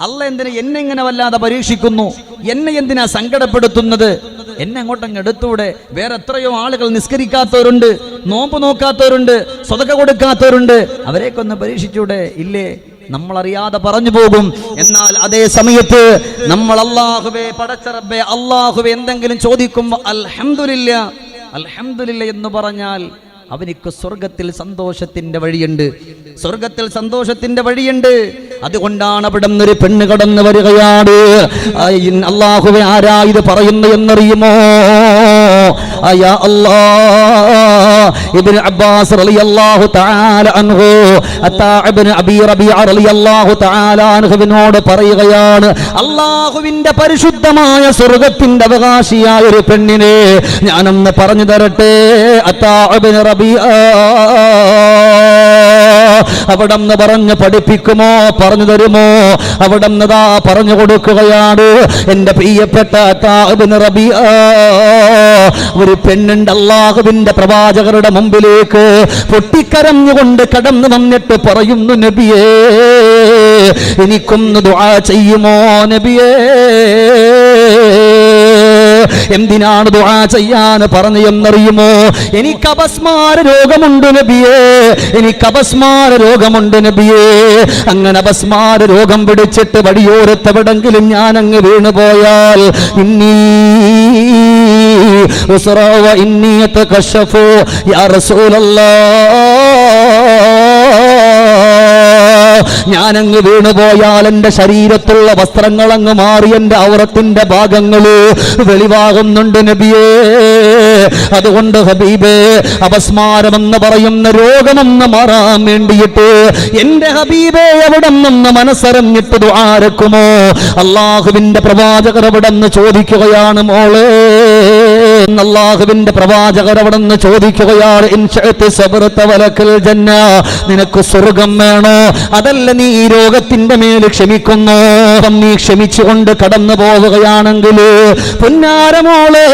അല്ല എന്തിനാ എന്നെ ഇങ്ങനെ വല്ലാതെ പരീക്ഷിക്കുന്നു? എന്നെ എന്തിനാ സങ്കടപ്പെടുത്തുന്നത്? എന്നെ അങ്ങോട്ടങ്ങ് എടുത്തൂടെ? വേറെ എത്രയോ ആളുകൾ നിസ്കരിക്കാത്തവരുണ്ട് നോമ്പ് നോക്കാത്തവരുണ്ട് സ്വതക കൊടുക്കാത്തവരുണ്ട്. അവരെയൊക്കെ ഒന്ന് പരീക്ഷിച്ചൂടെ? ഇല്ലേ? നമ്മൾ അറിയാതെ പറഞ്ഞു പോകും. എന്നാൽ അതേ സമയത്ത് നമ്മൾ അള്ളാഹുബെ പടച്ചറബെ അള്ളാഹുബെ എന്തെങ്കിലും ചോദിക്കുമ്പോൾ അൽഹംദുലില്ല. അൽഹംദുലില്ല എന്ന് പറഞ്ഞാൽ അവനിക്ക് സ്വർഗത്തിൽ സന്തോഷത്തിന്റെ വഴിയുണ്ട്. സ്വർഗത്തിൽ സന്തോഷത്തിന്റെ വഴിയുണ്ട്. അതുകൊണ്ടാണ് അവിടെ ഒരു പെണ്ണ് കടന്നു വരികയാണ്. അള്ളാഹുവെ ആരാ ഇത് പറയുന്നു എന്നറിയുമോ? അയാ അല്ലാ. ഇബ്നു അബ്ബാസ് റളിയല്ലാഹു തആല അൻഹു. അത്താ ഇബ്നു അബീ റബീഅ റളിയല്ലാഹു തആല അൻഹുവിനോട് പറയുകയാണ് അല്ലാഹുവിന്റെ പരിശുദ്ധമായ സ്വർഗത്തിന്റെ അവകാശിയായ ഒരു പെണ്ണിനെ ഞാനൊന്ന് പറഞ്ഞു തരട്ടെ. അത്താ ഇബ്നു റബീഅ. അവിടന്ന് പറഞ്ഞ് പഠിപ്പിക്കുമോ? പറഞ്ഞു തരുമോ? അവിടം പറഞ്ഞു കൊടുക്കുകയാണ്. എന്റെ പ്രിയപ്പെട്ട ഒരു പെണ്ണുണ്ട് അള്ളാഹുവിന്റെ പ്രവാചകരുടെ മുമ്പിലേക്ക് പൊട്ടിക്കരഞ്ഞുകൊണ്ട് കടന്നു വന്നിട്ട് പറയുന്നു നബിയേ എനിക്കൊന്ന് ദുആ ചെയ്യുമോ നബിയേ? എന്തിനാണ് ദുആ ചെയ്യാൻ പറഞ്ഞു എന്നറിയുമോ? എനിക്ക് അപസ്മാര രോഗമുണ്ട് നബിയേ. എനിക്ക് അപസ്മാര രോഗമുണ്ട് നബിയേ. അങ്ങനെ അപസ്മാര രോഗം പിടിച്ചിട്ട് വടിയോരത്തെവിടെങ്കിലും ഞാൻ അങ്ങ് വീണുപോയാൽ ഇന്നീ ഉസ്റാ കഷഫോ ഇന്നി യാ റസൂലല്ലാഹ് ഞാനങ്ങ് വീണുപോയാൽ എന്റെ ശരീരത്തുള്ള വസ്ത്രങ്ങൾ അങ്ങ് മാറി എന്റെ ഔറത്തിന്റെ ഭാഗങ്ങൾ വെളിവാകുന്നുണ്ട് നബിയേ. അതുകൊണ്ട് ഹബീബേ അപസ്മാരമെന്ന് പറയുന്ന രോഗമെന്ന് മാറാൻ വേണ്ടിയിട്ട് എന്റെ ഹബീബേ എവിടെ നിന്ന് മനസ്സറിഞ്ഞിട്ട് ആരക്കുമോ അള്ളാഹുവിന്റെ പ്രവാചകർ എവിടെ നിന്ന് ചോദിക്കുകയാണ് മോളെ. അള്ളാഹുവിന്റെ പ്രവാചകർ അവിടെ നിന്ന് ചോദിക്കുകയാണ് "ഇൻ ശഅ്തി സബർത വലക്കൽ ജന്ന നിനക്ക് സ്വർഗം വേണോ? അതല്ല നീ ഈ രോഗത്തിന്റെ മേൽ ക്ഷമിക്കുന്നു. നീ ക്ഷമിച്ചുകൊണ്ട് കടന്നു പോവുകയാണെങ്കിൽ പുന്നാരമോളെ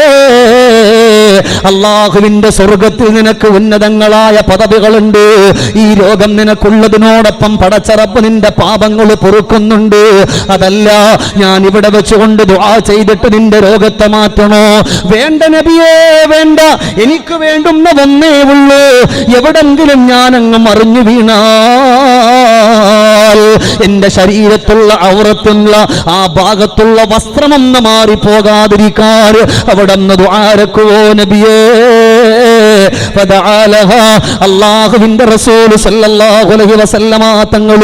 അള്ളാഹുവിന്റെ സ്വർഗത്തിൽ നിനക്ക് ഉന്നതങ്ങളായ പദവികളുണ്ട്. ഈ രോഗം നിനക്കുള്ളതിനോടൊപ്പം പടച്ചറപ്പ് നിന്റെ പാപങ്ങൾ പൊറുക്കുന്നുണ്ട്. അതല്ല ഞാൻ ഇവിടെ വെച്ചുകൊണ്ട് ദുആ ചെയ്തിട്ട് നിന്റെ രോഗത്തെ മാറ്റണോ? വേണ്ട നബിയേ വേണ്ട. എനിക്ക് വേണ്ടുന്ന ഒന്നേ ഉള്ളൂ. എവിടെങ്കിലും ഞാനങ്ങ് മറിഞ്ഞു മറിഞ്ഞു വീണാൽ എന്റെ ശരീരത്തുള്ള ഔറത്തുള്ള ആ ഭാഗത്തുള്ള വസ്ത്രമൊന്ന് മാറിപ്പോകാതിരിക്കാൻ അവിടെ ആരക്കുവോ നബിയേ. അള്ളാഹുവിന്റെ റസൂൽ സല്ലല്ലാഹു അലൈഹി വസല്ലമ തങ്ങൾ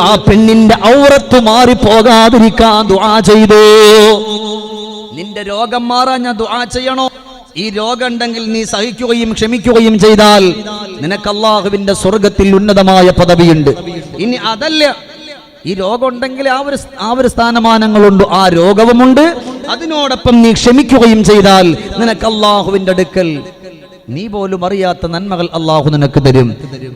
ആ പെണ്ണിന്റെ ഔറത്ത് മാറിപ്പോകാതിരിക്കാൻ ദുആ ചെയ്തു നിന്റെ രോഗം മാറാൻ ഞാൻ ദുആ ചെയ്യണോ ഈ രോഗമുണ്ടെങ്കിൽ നീ സഹിക്കുകയും ക്ഷമിക്കുകയും ചെയ്താൽ നിനക്ക് അള്ളാഹുവിന്റെ സ്വർഗത്തിൽ ഉന്നതമായ പദവിയുണ്ട്. ഇനി അതല്ല ഈ രോഗം ഉണ്ടെങ്കിൽ ആ ഒരു ആ ഒരു സ്ഥാനമാനങ്ങളുണ്ട് ആ രോഗവുമുണ്ട്. അതിനോടൊപ്പം നീ ക്ഷമിക്കുകയും ചെയ്താൽ നിനക്ക് അള്ളാഹുവിന്റെ അടുക്കൽ നീ പോലും അറിയാത്ത നന്മകൾ അള്ളാഹു നിനക്ക് തരും.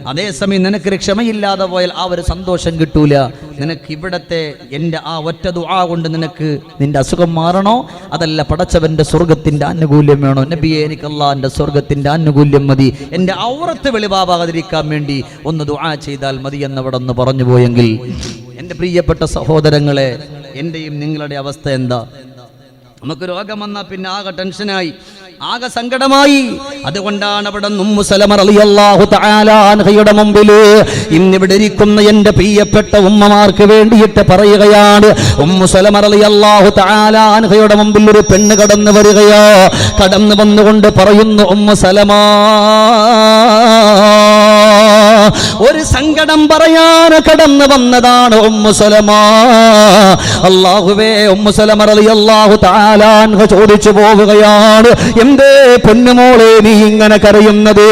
അതേസമയം നിനക്ക് ക്ഷമയില്ലാതെ പോയാൽ ആ ഒരു സന്തോഷം കിട്ടൂല. നിനക്ക് ഇവിടത്തെ എന്റെ ആ ഒറ്റ ദുആ കൊണ്ട് നിനക്ക് നിന്റെ അസുഖം മാറണോ? അതല്ല പടച്ചവന്റെ സ്വർഗത്തിന്റെ ആനുകൂല്യം വേണോ? നബിയെ എനിക്ക് അള്ളാഹിന്റെ സ്വർഗത്തിന്റെ ആനുകൂല്യം മതി. എന്റെ ഔറത്ത് വെളിവാകാതിരിക്കാൻ വേണ്ടി ഒന്ന് ദുആ ചെയ്താൽ മതി എന്നവിടെ ഒന്ന് പറഞ്ഞു പോയെങ്കിൽ. എന്റെ പ്രിയപ്പെട്ട സഹോദരങ്ങളെ എന്റെയും നിങ്ങളുടെ അവസ്ഥ എന്താ? നമുക്ക് രോഗം വന്നാൽ പിന്നെ ആകെ ടെൻഷനായി ആകെ സങ്കടമായി. അതുകൊണ്ടാണ് അവിടെ ഉമ്മു സലമ റളിയല്ലാഹു തആല അൻഹയുടെ മുമ്പിൽ ഇന്നിവിടെ ഇരിക്കുന്ന എന്റെ പ്രിയപ്പെട്ട ഉമ്മമാർക്ക് വേണ്ടിയിട്ട് പറയുകയാണ്. ഉമ്മു സലമ റളിയല്ലാഹു തആല അൻഹയുടെ മുമ്പിൽ ഒരു പെണ്ണ് കടന്നു വരികയോ. കടന്നു വന്നുകൊണ്ട് പറയുന്നു ഉമ്മു സലമാ ഒരു സങ്കടം പറയാൻ കടന്നു വന്നതാണ് റളിയല്ലാഹു ചോദിച്ചു പോവുകയാണ്. എന്തേ പൊന്നുമോളെ നീ ഇങ്ങനെ കരയുന്നത്?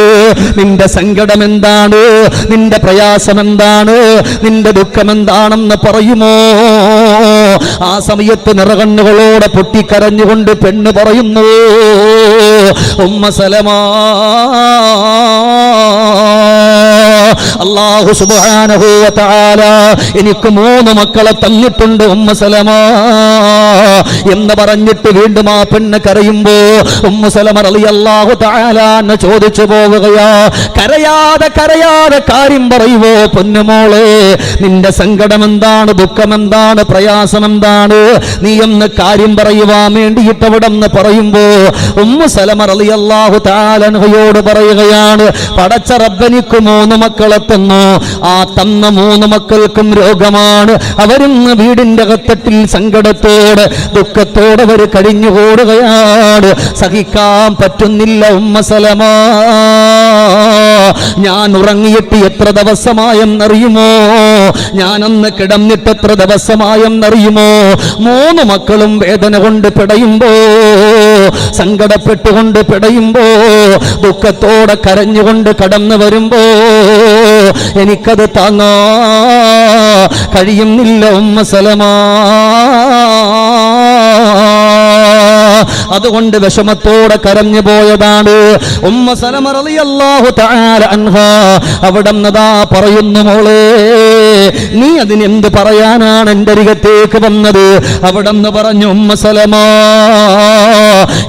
നിന്റെ സങ്കടം എന്താണ്? നിന്റെ പ്രയാസം എന്താണ്? നിന്റെ ദുഃഖം എന്താണെന്ന് പറയുമോ? ആ സമയത്ത് നിറകണ്ണുകളോടെ പൊട്ടിക്കരഞ്ഞുകൊണ്ട് പെണ്ണ് പറയുന്നു ഉമ്മ സലമാ അള്ളാഹു സുബ്ഹാനഹു വ എനിക്ക് മൂന്ന് മക്കളെ തന്നിട്ടുണ്ട് ഉമ്മ സലമ. എന്ന് പറഞ്ഞിട്ട് വീണ്ടും ആ പെണ്ണ് കരയുമ്പോ ഉമ്മ സലമ റളിയല്ലാഹു താല എന്ന് ചോദിച്ചു പോവുകയാ. കരയാതെ കരയാതെ കാര്യം പറയുവോ പൊന്നുമോളെ നിന്റെ സങ്കടം എന്താണ് ദുഃഖം എന്താണ് പ്രയാസം എന്താണ്? നീ എന്ന് കാര്യം പറയുവാൻ വേണ്ടിയിട്ട് അവിടെ നിന്ന് പറയുമ്പോ ഉമ്മ സലമ റളിയല്ലാഹു തആല അൻഹയോട് പറയുകയാണ് പടച്ച റബ്ബനിക്ക് മൂന്ന് മക്കളെ തന്നു? ആ തന്ന മൂന്ന് മക്കൾക്കും രോഗമാണ്. അവരിന്ന് വീടിന്റെ അകത്തട്ടിൽ സങ്കടത്തോടെ ദുഃഖത്തോടെ അവർ കഴിഞ്ഞുകൂടുകയാണ് സഹിക്കാൻ പറ്റുന്നില്ല ഉമ്മ സലമാ. ഞാൻ ഉറങ്ങിയിട്ട് എത്ര ദിവസമായെന്നറിയുമോ? ഞാൻ ഞാനന്ന് കിടന്നിട്ട് എത്ര ദിവസമായെന്നറിയുമോ? മൂന്ന് മക്കളും വേദന കൊണ്ട് പിടയുമ്പോ സങ്കടപ്പെട്ടുകൊണ്ട് പിടയുമ്പോ ദുഃഖത്തോടെ കരഞ്ഞുകൊണ്ട് കടന്നു വരുമ്പോ എനിക്കത് താങ്ങാ. കഴിയുന്നില്ല ഉമ്മ സലമാ. അതുകൊണ്ട് വിഷമത്തോടെ കരഞ്ഞു പോയതാണ് ഉമ്മ സലമ റളിയല്ലാഹു തആല അൻഹ. അവിടന്നതാ പറയുന്നു മോളെ. നീ അതിനെന്ത് പറയാനാണ് എന്റെ അരികത്തേക്ക് വന്നത്? അവിടെ നിന്ന് പറഞ്ഞു ഉമ്മ സലമാ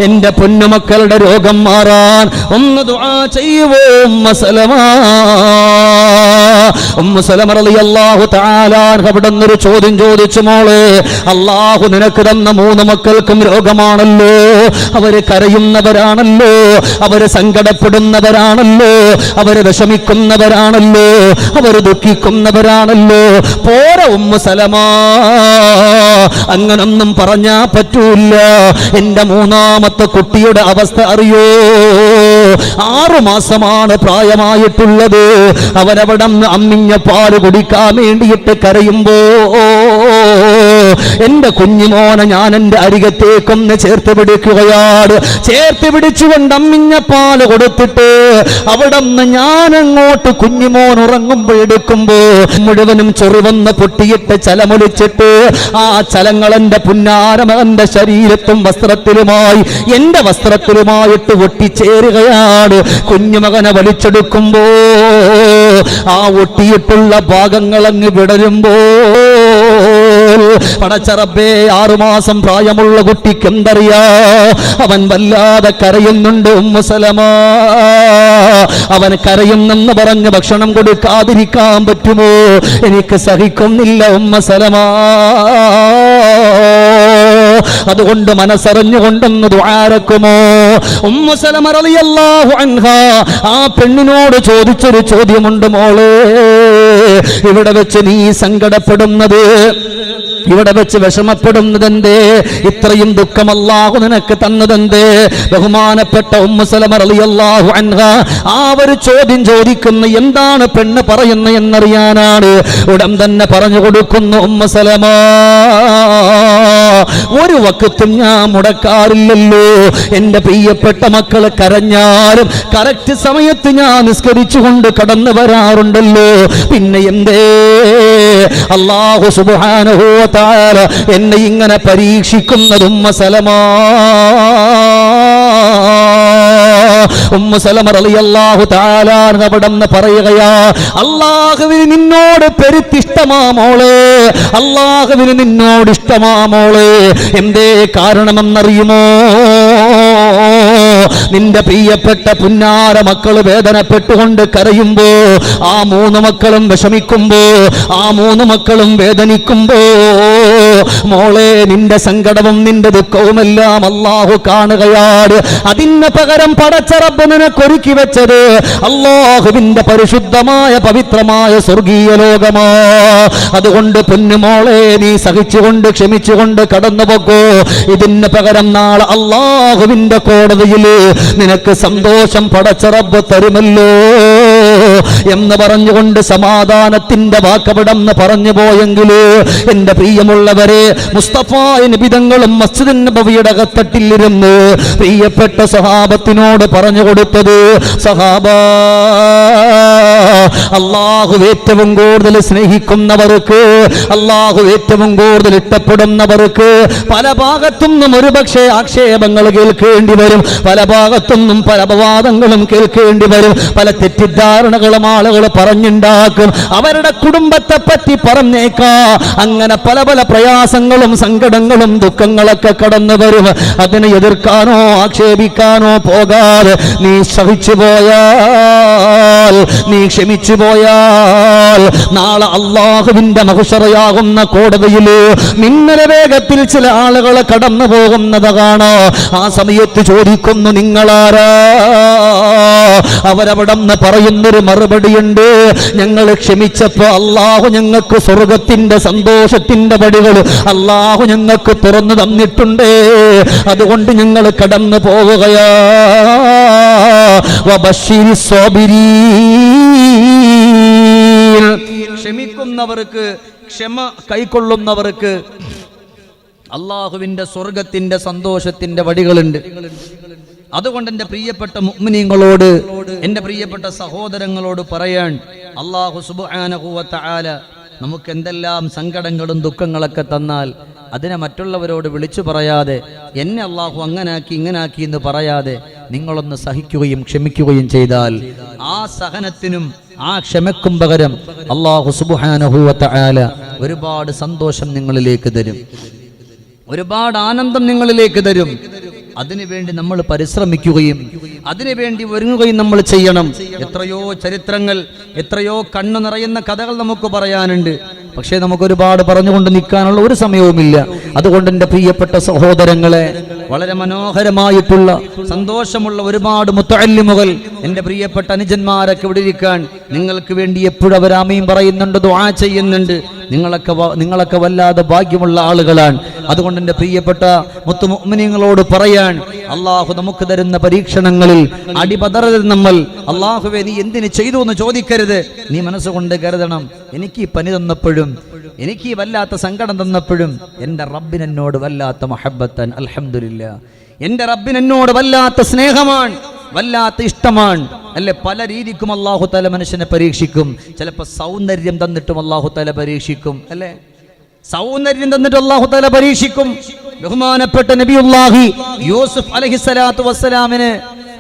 എന്റെ പൊന്നുമക്കളുടെ രോഗം മാറാൻ ഒന്ന് ദുആ ചെയ്യുവോ ഉമ്മ സലമാ. ഉമ്മ സലമ റളിയല്ലാഹു തആല അവിടെ നിന്നൊരു ചോദ്യം ചോദിച്ചു മോളെ അള്ളാഹു നിനക്ക് തന്ന മൂന്ന് മക്കൾക്കും രോഗമാണല്ലോ അവർ കരയുന്നവരാണല്ലോ അവർ സങ്കടപ്പെടുന്നവരാണല്ലോ അവർ വിഷമിക്കുന്നവരാണല്ലോ അവർ ദുഃഖിക്കുന്നവരാണല്ലോ പോര ഉമ്മ സലമാ. അങ്ങനൊന്നും പറഞ്ഞാ പറ്റൂല എന്റെ മൂന്നാമത്തെ കുട്ടിയുടെ അവസ്ഥ അറിയോ? ആറു മാസമാണ് പ്രായമായിട്ടുള്ളത്. അവനവിടം അമ്മിഞ്ഞ പാൽ കുടിക്കാൻ വേണ്ടിയിട്ട് കരയുമ്പോ എന്റെ കുഞ്ഞിമോനെ ഞാൻ എന്റെ അരികത്തേക്കൊന്ന് ചേർത്ത് പിടിക്കുകയാണ്. ചേർത്ത് പിടിച്ചുകൊണ്ട് അമ്മിഞ്ഞ പാൽ കൊടുത്തിട്ട് അവിടെ നിന്ന് ഞാൻ അങ്ങോട്ട് കുഞ്ഞിമോൻ ഉറങ്ങുമ്പോ എടുക്കുമ്പോ മുഴുവനും ചൊറിവന്ന് പൊട്ടിയിട്ട് ചലമൊലിച്ചിട്ട് ആ ചലങ്ങൾ എന്റെ പുന്നാരമകന്റെ ശരീരത്തും വസ്ത്രത്തിലുമായി എന്റെ വസ്ത്രത്തിലുമായിട്ട് ഒട്ടിച്ചേരുകയാണ്. കുഞ്ഞുമകനെ വലിച്ചെടുക്കുമ്പോ ആ ഒട്ടിയിട്ടുള്ള ഭാഗങ്ങൾ അങ്ങ് വിടരുമ്പോ പടച്ചറബേ ആറുമാസം പ്രായമുള്ള കുട്ടിക്ക് എന്തറിയാ? അവൻ വല്ലാതെ കരയുന്നുണ്ട് മുസലമാ അവൻ കരയുന്നെന്ന് പറഞ്ഞ് ഭക്ഷണം കൊടുക്കാതിരിക്കാൻ പറ്റുമോ? എനിക്ക് സഹിക്കുന്നില്ല ഉമ്മസലമാ അതുകൊണ്ട് മനസ്സറിഞ്ഞുകൊണ്ടെന്ന് ദ്വാരക്കുമോ ഉമ്മുസലമ റളിയല്ലാഹു അൻഹ. ആ പെണ്ണിനോട് ചോദിച്ചൊരു ചോദ്യമുണ്ട് മോളെ. ഇവിടെ വെച്ച് നീ സങ്കടപ്പെടുന്നത് ഇവിടെ വെച്ച് വിഷമപ്പെടുന്നതെന്തേ ഇത്രയും ദുഃഖം അല്ലാഹു നിനക്ക് തന്നതെന്തേ ബഹുമാനപ്പെട്ട ഉമ്മസലമറിയല്ലാഹു അൻഹ ആ ഒരു ചോദ്യം ചോദിക്കുന്ന എന്താണ് പെണ്ണ് പറയുന്നത് എന്നറിയാനാണ്. ഉടൻ തന്നെ പറഞ്ഞു കൊടുക്കുന്നു ഉമ്മസലമ ഒരു വക്കത്തും ഞാൻ മുടക്കാറില്ലല്ലോ. എന്റെ പ്രിയപ്പെട്ട മക്കളെ കരഞ്ഞാലും കറക്റ്റ് സമയത്ത് ഞാൻ നിസ്കരിച്ചുകൊണ്ട് കടന്നു വരാറുണ്ടല്ലോ. പിന്നെ എന്തേ? അള്ളാഹു സുബാനഹോ താര എന്നെ ഇങ്ങനെ പരീക്ഷിക്കുന്നതും മസലമാ സലമാ ഉമ്മ സലമ റളിയല്ലാഹു തആല അവിടെന്ന് പറയുകയാ അള്ളാഹുവിന് നിന്നോട് പെരുത്തിഷ്ടമാ മോളെ അള്ളാഹുവിന് നിന്നോട് ഇഷ്ടമാ മോളെ എന്തേ കാരണമെന്നറിയുമോ? നിന്റെ പ്രിയപ്പെട്ട പുന്നാര മക്കൾ വേദനപ്പെട്ടുകൊണ്ട് കരയുമ്പോ ആ മൂന്ന് മക്കളും വിഷമിക്കുമ്പോ ആ മൂന്ന് മക്കളും വേദനിക്കുമ്പോ മോളെ നിന്റെ സങ്കടവും നിന്റെ ദുഃഖവും എല്ലാം അള്ളാഹു കാണുകയാണ് അതിന് പകരം പടച്ചറബ് നിനക്കൊരുക്കി വെച്ചത് അള്ളാഹുവിന്റെ പരിശുദ്ധമായ പവിത്രമായ സ്വർഗീയ ലോകമാ. അതുകൊണ്ട് പൊന്നുമോളെ നീ സഹിച്ചുകൊണ്ട് ക്ഷമിച്ചുകൊണ്ട് കടന്നു പോകോ ഇതിന് പകരം നാളെ അള്ളാഹുവിന്റെ കോടതിയിൽ നിനക്ക് സന്തോഷം പടച്ചറബ് തരുമല്ലോ. എന്ന് പറഞ്ഞുകൊണ്ട് സമാധാനത്തിന്റെ വാക്കപടം എന്ന് പറഞ്ഞു പോയെങ്കിൽ എന്റെ പ്രിയമുള്ളവരെ മുസ്തഫ നിബിതങ്ങളും മസ്ജിദ് നബവിയുടെ അകത്തട്ടിലിരുന്ന് പ്രിയപ്പെട്ട സഹാബത്തിനോട് പറഞ്ഞു കൊടുത്തത് സഹാബ അള്ളാഹു ഏറ്റവും കൂടുതൽ സ്നേഹിക്കുന്നവർക്ക് അള്ളാഹു ഏറ്റവും കൂടുതൽ ഇഷ്ടപ്പെടുന്നവർക്ക് പല ഭാഗത്തും നിന്നും ഒരുപക്ഷെ ആക്ഷേപങ്ങൾ കേൾക്കേണ്ടി വരും പല ഭാഗത്തുനിന്നും പല അപവാദങ്ങളും കേൾക്കേണ്ടി വരും പല തെറ്റിദ്ധാരണകളും ആളുകൾ പറഞ്ഞുണ്ടാക്കും. അവരുടെ കുടുംബത്തെ പറ്റി പറഞ്ഞേക്കാ. അങ്ങനെ പല പല പ്രയാസങ്ങളും സങ്കടങ്ങളും ദുഃഖങ്ങളൊക്കെ കടന്നു വരും. അതിനെ എതിർക്കാനോ ആക്ഷേപിക്കാനോ പോകാതെ നീ സഹിച്ചു പോയാൽ നീ ക്ഷമിച്ചു പോയാൽ നാളെ അള്ളാഹുവിന്റെ മഹുഷറയാകുന്ന കോടതിയിൽ മിന്നല വേഗത്തിൽ ചില ആളുകൾ കടന്നു പോകുന്നത് കാണോ ആ സമയത്ത് ചോദിക്കുന്നു നിങ്ങളാരാ? അവരവിടെ പറയുന്നൊരു മറുപടിയുണ്ട്. ഞങ്ങൾ ക്ഷമിച്ചപ്പോ അള്ളാഹു ഞങ്ങൾക്ക് സ്വർഗത്തിന്റെ സന്തോഷത്തിന്റെ വടികൾ അള്ളാഹു ഞങ്ങൾക്ക് തുറന്നു തന്നിട്ടുണ്ട്. അതുകൊണ്ട് ഞങ്ങൾ കടന്നു പോവുകയാ. ക്ഷമിക്കുന്നവർക്ക് ക്ഷമ കൈക്കൊള്ളുന്നവർക്ക് അള്ളാഹുവിന്റെ സ്വർഗത്തിന്റെ സന്തോഷത്തിന്റെ വടികളുണ്ട് അതുകൊണ്ട് എന്റെ പ്രിയപ്പെട്ട മുഅ്മിനീങ്ങളോട് എന്റെ പ്രിയപ്പെട്ട സഹോദരങ്ങളോട് പറയാൻ അള്ളാഹു സുബ്ഹാനഹുവത്ത ആല നമുക്ക് എന്തെല്ലാം സങ്കടങ്ങളും ദുഃഖങ്ങളൊക്കെ തന്നാൽ അതിനെ മറ്റുള്ളവരോട് വിളിച്ചു പറയാതെ എന്നെ അള്ളാഹു അങ്ങനാക്കി ഇങ്ങനാക്കി എന്ന് പറയാതെ നിങ്ങളൊന്ന് സഹിക്കുകയും ക്ഷമിക്കുകയും ചെയ്താൽ ആ സഹനത്തിനും ആ ക്ഷമക്കും പകരം അള്ളാഹു സുബ്ഹാനഹുവത്ത ആല ഒരുപാട് സന്തോഷം നിങ്ങളിലേക്ക് തരും. ഒരുപാട് ആനന്ദം നിങ്ങളിലേക്ക് തരും. അതിനുവേണ്ടി നമ്മൾ പരിശ്രമിക്കുകയും അതിനുവേണ്ടി ഒരുങ്ങുകയും നമ്മൾ ചെയ്യണം. എത്രയോ ചരിത്രങ്ങൾ എത്രയോ കണ്ണു നിറയുന്ന കഥകൾ നമുക്ക് പറയാനുണ്ട്. പക്ഷേ നമുക്ക് ഒരുപാട് പറഞ്ഞുകൊണ്ട് നിൽക്കാനുള്ള ഒരു സമയവുമില്ല. അതുകൊണ്ട് എന്റെ പ്രിയപ്പെട്ട സഹോദരങ്ങളെ വളരെ മനോഹരമായിട്ടുള്ള സന്തോഷമുള്ള ഒരുപാട് മുത്തല്ലിമുകൾ എന്റെ പ്രിയപ്പെട്ട അനുജന്മാരൊക്കെ ഇവിടെ ഇരിക്കാൻ നിങ്ങൾക്ക് വേണ്ടി എപ്പോഴും അവരാമയും പറയുന്നുണ്ട് ദ്വാ ചെയ്യുന്നുണ്ട്. നിങ്ങളൊക്കെ നിങ്ങളൊക്കെ വല്ലാതെ ഭാഗ്യമുള്ള ആളുകളാണ്. അതുകൊണ്ട് എന്റെ പ്രിയപ്പെട്ട മുത്തുമുഅ്മിനീങ്ങളോട് പറയാൻ അള്ളാഹു നമുക്ക് തരുന്ന പരീക്ഷണങ്ങളിൽ അടിപതറരുത് നമ്മൾ. അള്ളാഹുവെ നീ എന്തിന് ചെയ്തു എന്ന് ചോദിക്കരുത്. നീ മനസ്സുകൊണ്ട് കരുതണം. എനിക്ക് ഈ പനി തന്നപ്പോഴും എനിക്ക് ഈ വല്ലാത്ത സങ്കടം തന്നപ്പോഴും എന്റെ റബ്ബിനെന്നോട് വല്ലാത്ത മഹബത്തൻ അലഹമില്ല എന്റെ റബ്ബിനെന്നോട് വല്ലാത്ത സ്നേഹമാണ് വല്ലാത്ത ഇഷ്ടമാണ്. അല്ലെ പല രീതിക്കും അള്ളാഹു തല മനുഷ്യനെ പരീക്ഷിക്കും. ചിലപ്പോൾ സൗന്ദര്യം തന്നിട്ടും അള്ളാഹു തല പരീക്ഷിക്കും. അല്ലേ? സൗന്ദര്യം തന്നിട്ട് അള്ളാഹു തല പരീക്ഷിക്കും. ബഹുമാനപ്പെട്ട നബിയുല്ലാഹി യൂസുഫ് അലഹിസ്സലാത്തു വസ്സലാമിന്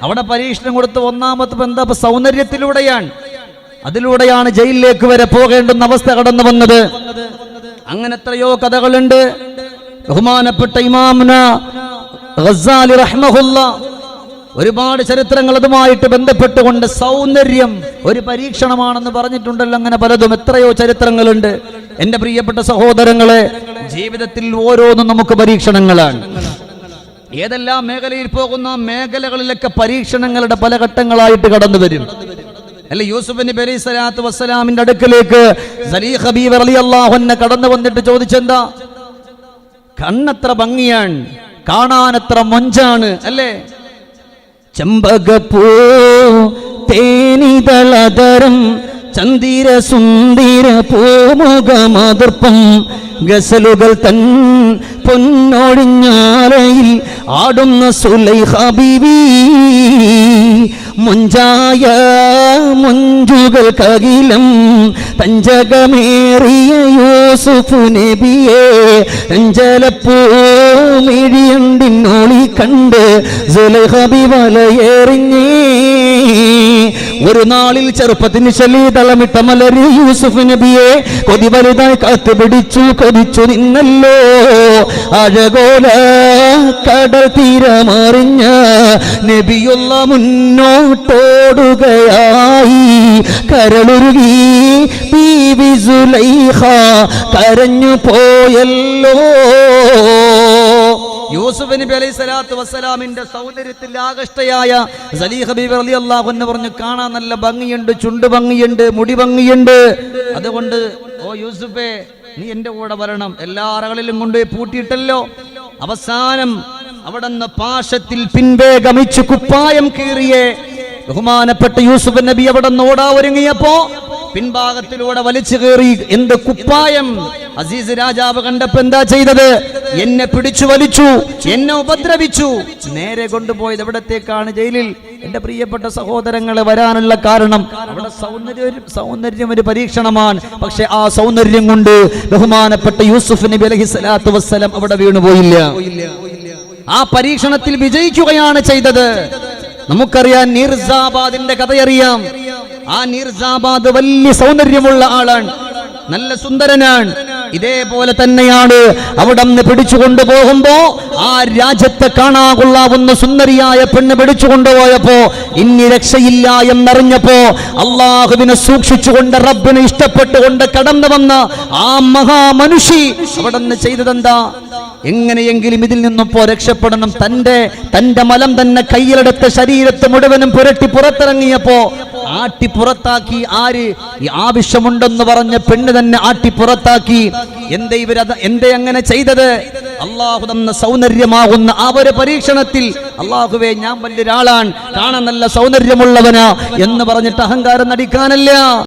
അവിടെ പരീക്ഷണം കൊടുത്ത് ഒന്നാമത്തെ ബന്ധം സൗന്ദര്യത്തിലൂടെയാണ്. അതിലൂടെയാണ് ജയിലിലേക്ക് വരെ പോകേണ്ടുന്ന അവസ്ഥ കടന്നു വന്നത്. അങ്ങനെ എത്രയോ കഥകളുണ്ട്. ബഹുമാനപ്പെട്ട ഇമാമുന റഹ്മഹുല്ല ഒരുപാട് ചരിത്രങ്ങൾ അതുമായിട്ട് ബന്ധപ്പെട്ടുകൊണ്ട് സൗന്ദര്യം ഒരു പരീക്ഷണമാണെന്ന് പറഞ്ഞിട്ടുണ്ടല്ലോ അങ്ങനെ പലതും. എത്രയോ ചരിത്രങ്ങളുണ്ട്. എന്റെ പ്രിയപ്പെട്ട സഹോദരങ്ങളെ ജീവിതത്തിൽ ഓരോന്നും നമുക്ക് പരീക്ഷണങ്ങളാണ്. ഏതെല്ലാം മേഖലയിൽ പോകുന്ന മേഖലകളിലൊക്കെ പരീക്ഷണങ്ങളുടെ പല ഘട്ടങ്ങളായിട്ട് കടന്നു വരും. അല്ലെ യൂസുഫ് നബി അലൈഹി സ്വലാത്തു വസ്സലാമിന്റെ അടുക്കലേക്ക് കടന്നു വന്നിട്ട് ചോദിച്ചെന്താ? കണ്ണത്ര ഭംഗിയാണ് കാണാനത്ര മൊഞ്ചാണ് അല്ലേ? ചെമ്പകപ്പൂ തേനിതളതരം ചന്ദിര സുന്ദര പൂമുഖമതിർപ്പം ഗസലുകൾ തൻ പൊന്നൊഴിഞ്ഞാലയിൽ ആടുന്ന സുലൈഹ ബീവി മുഞ്ചായ മുഞ്ചുകൾ കകിലം തഞ്ചകമേറിയ യൂസുഫ് നബിയെ അഞ്ചലപ്പൂമിഴിയണ്ടിനൊളി കണ്ട് സുലൈഹബി വലയേറിഞ്ഞേ ഒരു നാളിൽ ചെറുപ്പത്തിന് ശലീതളമിട്ട മലരി യൂസുഫ് നബിയെ കൊതി വലുതായി കാത്തുപിടിച്ചു കൊതിച്ചു നിന്നല്ലോ. അഴകോല കടൽ തീരമറിഞ്ഞ നബിയുള്ള മുന്നോട്ടോടുകയായി. കരളുരുകി ബീവി സുലൈഹ കരഞ്ഞു പോയല്ലോ. യൂസുഫ് നബി അലൈഹി സ്വലാത്തു വസ്സലാമിന്റെ സൗന്ദര്യത്തിൽ ആകഷ്ടയായ സലീഹ ബീബി റളിയല്ലാഹു അൻഹു പറഞ്ഞു കാണാൻ നല്ല ഭംഗിയുണ്ട് ചുണ്ട് ഭംഗിയുണ്ട് മുടി ഭംഗിയുണ്ട്. അതുകൊണ്ട് ഓ യൂസുഫേ നീ എന്റെ കൂടെ വരണം. എല്ലാ അറകളിലും കൊണ്ടുപോയി പൂട്ടിയിട്ടല്ലോ. അവസാനം അവിടുന്ന് പാശത്തിൽ പിൻപേ ഗമിച്ചു കുപ്പായം കീറിയേ ബഹുമാനപ്പെട്ട യൂസുഫ് നബി അവിടെ ഓടാ ഒരുങ്ങിയപ്പോ പിൻഭാഗത്തിലൂടെ വലിച്ചു കയറി എന്ത് കുപ്പായം? അസീസ് രാജാവ് കണ്ടപ്പോ എന്താ ചെയ്തത്? എന്നെ പിടിച്ചു വലിച്ചു എന്നെ ഉപദ്രവിച്ചു. നേരെ കൊണ്ടുപോയത് എവിടത്തേക്കാണ്? ജയിലിൽ. എന്റെ പ്രിയപ്പെട്ട സഹോദരങ്ങളെ വരാനുള്ള കാരണം അവിടെ സൗന്ദര്യം സൗന്ദര്യം ഒരു പരീക്ഷണമാണ്. പക്ഷെ ആ സൗന്ദര്യം കൊണ്ട് ബഹുമാനപ്പെട്ട യൂസുഫ് നബി അലഹി സ്വലാത്തു വസ്സലാം അവിടെ വീണുപോയില്ല ആ പരീക്ഷണത്തിൽ വിജയിക്കുകയാണ് ചെയ്തത്. നമുക്കറിയാം നീർസാബാദിന്റെ കഥയറിയാം. ആ നീർസാബാദ് വലിയ സൗന്ദര്യമുള്ള ആളാണ്. നല്ല സുന്ദരനാണ്. ഇതേപോലെ തന്നെയാണ് അവിടെ നിന്ന് പിടിച്ചു കൊണ്ടുപോകുമ്പോ ആ രാജ്യത്തെ കാണാകൊള്ളാവുന്ന സുന്ദരിയായ പെണ്ണ് പിടിച്ചു കൊണ്ടുപോയപ്പോ ഇനി രക്ഷയില്ല എന്നറിഞ്ഞപ്പോ അള്ളാഹുവിനെ സൂക്ഷിച്ചുകൊണ്ട് റബ്ബിനെ ഇഷ്ടപ്പെട്ടുകൊണ്ട് കടന്നു വന്ന ആ മഹാമനുഷി അവിടെ നിന്ന് ചെയ്തതെന്താ? എങ്ങനെയെങ്കിലും ഇതിൽ നിന്നിപ്പോ രക്ഷപ്പെടണം. തന്റെ തന്റെ മലം തന്നെ കയ്യിലെടുത്ത ശരീരത്തെ മുഴുവനും പുരട്ടി പുറത്തിറങ്ങിയപ്പോ ആട്ടി പുറത്താക്കി ആര്? ഈ ആവശ്യമുണ്ടെന്ന് പറഞ്ഞ പെണ്ണ് തന്നെ ആട്ടിപ്പുറത്താക്കി. എന്തേ ഇവരത് എന്തേ അങ്ങനെ ചെയ്തത്? അള്ളാഹു തന്ന സൗന്ദര്യമാകുന്ന ആ ഒരു പരീക്ഷണത്തിൽ അള്ളാഹുവേ ഞാൻ വലിയൊരാളാണ്. കാണാൻ നല്ല സൗന്ദര്യമുള്ളവനാ എന്ന് പറഞ്ഞിട്ട് അഹങ്കാരം നടിക്കാനല്ല.